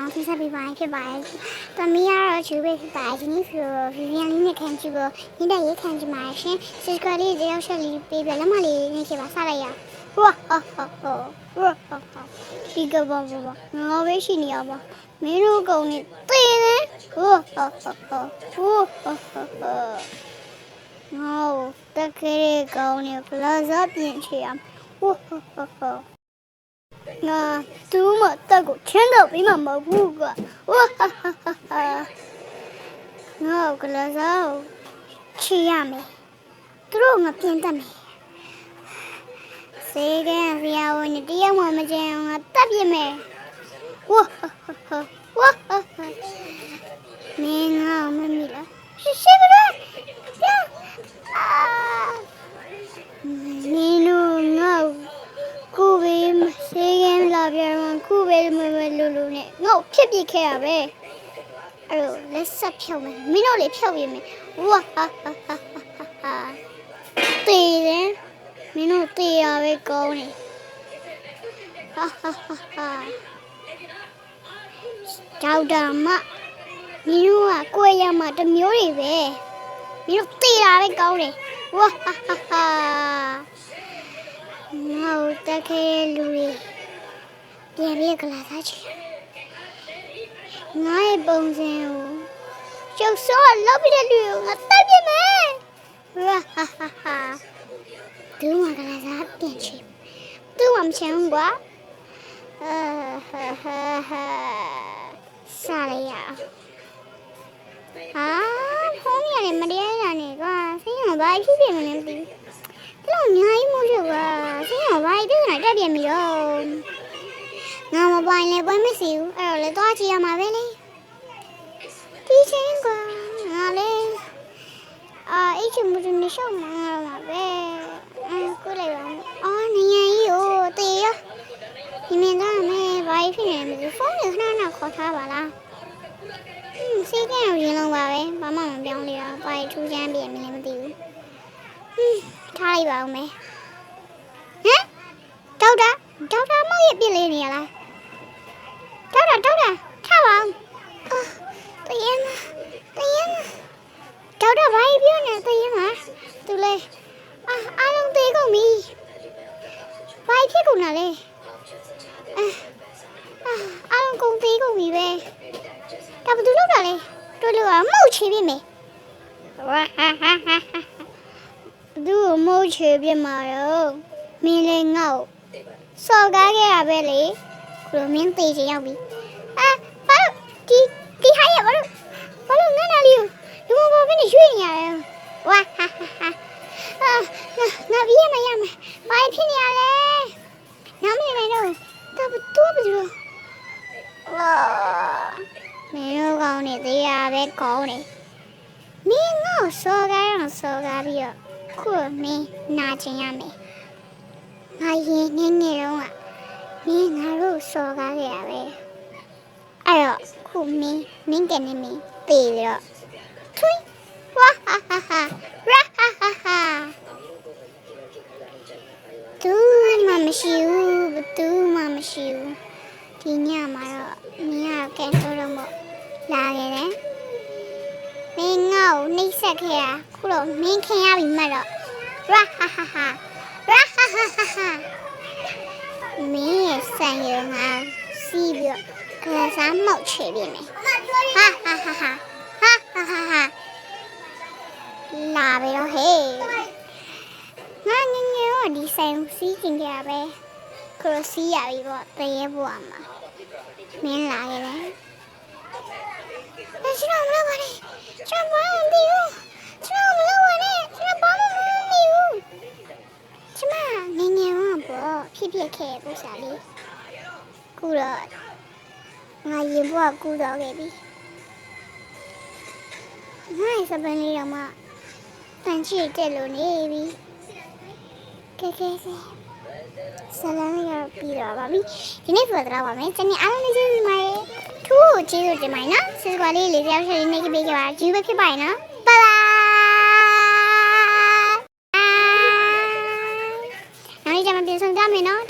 ကြောင်းဖိဆက်ပေးပါဖြစ်ပါတယ်။တမီးကတော့ချူပေးဖြစ်ပါတယ်ဒီနေ့ဆိုဗီဗီယန်လေးနဲ့ခံချူကိုညတဲ့ရေးခံချင်ပါတယ်ရှင်။ subscribe လေးတယောက်ချက်လေးပေးပြလက်မလေးနဲ့ခေပါစလိုက်ရ။ဟွာဟာဟာဟာဟွာဟာဟာဒီကဘောဘောငါပဲရှိနေရပါမင်းတို့ကောင်နေတေးနေဟွာဟာဟာဟာဟွာဟာဟာဟာငါတက်ခဲကောင်နေပလာဇာပြင်ချရဟွာဟာဟာဟာ ငါသူ့မတက်ကိုချင်းတော့ပြီးမှမဟုတ်ဘူးကွာဝါဟာဟာဟာဟာငါကလာစားကိုချီရမယ်သူတို့ငါပြင်တတ်မယ်စေကန်းဆရာဝန်တယောက်မှမကျန်ငါတက်ပြမယ်ဝါဟာဟာဟာဝါဟာဟာမင်း လာပြန်မှခုပဲမမလူလူနဲ့ငေါ့ဖြစ်ပြခဲ့ရပဲအဲ့လိုလက်ဆက်ဖြုတ်မယ်မင်းတို့လေဖြုတ်ရမယ်ဝါဟာဟာဟာဟာဟာတေးတယ်မင်းတို့တေးရပဲကောင်းတယ်ဟာဟာဟာဟာဒေါက်တာမမင်းတို့ကကိုယ်ရမှာတစ်မျိုးတွေပဲမင်းတို့တေးတာပဲကောင်းတယ်ဝါဟာဟာဟာငါ့ကိုတက်ခဲတဲ့လူတွေ ပြန်ပြီးကလာသားချင်ငါရဲ့ပုံစံကိုကျုပ်စောလောက်ပြီးတဲ့လူကိုငါတက်ပြမယ်ဟာဟာဟာဟာဒူးမကလာသားပြန်ချင်သူ့မချင်ဘူးကွာအာဟာဟာဟာစားရရအာဖုန်းရနေမတရားရနေကွာစိတ်ကဘာဖြစ်ဖြစ်မလဲမသိဘူးအဲ့လိုအများကြီးမို့လို့ကဆင်းရဘာပြည့်နေတာတက်ပြန်ပြီတော့ ငါမပိုင်လဲပွဲမစီဘူးအဲ့တော့လေသွားကြည့်ရမှာပဲလေဒီချင်းကငါလေအာအဲ့ချင်မှုနေရှောက်မှာမှာပဲအဲ့ကိုလိုက်ပါမယ်အော်နေရကြီးကိုတေးရဒီမင်းသားမဲဘာဖြစ်နေလဲဖုန်းနဲ့ခဏခဏခေါ်ထားပါလားဟင်းစိတ်ကြောင်ရင်လုံးပါပဲဘာမှမပြောင်းလေတော့ဘာထူးချမ်းပြင်မလဲမသိဘူးဟင်းထားလိုက်ပါဦးမယ်ဟမ်ဒေါက်တာဒေါက်တာမောက်ရဲ့ပြစ်လေးနေရလားဒေါက် တာဒေါက်တာထားပါဦးအာတရင်တရင်ဒေါက်တာဘာပြောနေတရင်ဟာသူလေအာအားလုံးသေးကုန်ပြီဘာဖြစ်ကုန်တာလဲအာအာအားလုံးကုန်သေးကုန်ပြီပဲဒါဘာသူလောက်တာလဲတို့လူကမဟုတ်ချေပြီမယ်ဝါဟာဟာဟာဟာသူ့ကိုမိုးချေပြမှာတော့မင်းလည်းငေါ့စော်ကားခဲ့ရပဲလေခုလိုမင်းသေးချင်ရောက်ပြီ နေရွှေ့နေရလဲဝါဟာဟာဟာအာငါပြရမရမဘာဖြစ်နေရလဲနားမနေတော့တော့တော့ဘယ်လိုဝါမင်းတို့ကောင်းနေသေးရပဲကောင်းနေမင်းငေါ့စော်ကားတော့စော်ကားပြီးတော့ခုမင်းနာကျင်ရမယ်ငါရင်ငယ်ငယ်တော့ကမင်းငါတို့စော်ကားခဲ့ရပဲအဲ့တော့ခုမင်းမင်းကနေမင်းပေတော့ ဒီညမှာတော့မင်းကကန်တော့တော့မလာခဲ့တယ်မင်းငါ့ကိုနှိပ်စက်ခဲ့တာခုတော့မင်းခင်ရပြီမှတ်တော့ရာဟာဟာဟာရာဟာဟာဟာဟာမင်းရဲ့ဆန်ရငါစီးပြီးတော့ကစားမောက်ချေပြီမယ်ဟာဟာဟာဟာဟာဟာဟာဟာလာပြီတော့ဟေးငါငငယ်တော့ဒီဆိုင်စီးကျင်ကြရပဲ ခရစီရပြီပေါ့တရေဘွားမှာမင်းလာခဲ့တယ်အဲကျွန်တော်မလုပ်ပါနဲ့ကျွန်တော်မလုပ်ဘူးကျွန်တော်မလုပ်ပါနဲ့ကျွန်တော်ဘာမှမလုပ်ဘူးကျမငငယ်ဝပေါ့ဖြစ်ဖြစ်ခဲ့ပုစာလေးခုတော့ငါရင်ဘွားကူတော့ခဲ့ပြီငါ့စပန်လေးတော့မှတန်ချီတက်လို့နေပြီကဲကဲစဲ ဆလမ်းရပြီးတော့ပါပြီဒီနေ့ပြန်တော့ပါမယ်ကျန်နေအားလုံးကျေးဇူးတင်ပါတယ်ထူးကျေးဇူးတင်ပါတယ်နော်စစ်ကွာလေးလေးပြောင်းရှင်နေကြပေးကြပါဂျူးပဲဖြစ်ပါတယ်နော်ဘိုင်ဘိုင်နောက်နေ့ကျမှပြန်ဆောင်ကြမယ်နော်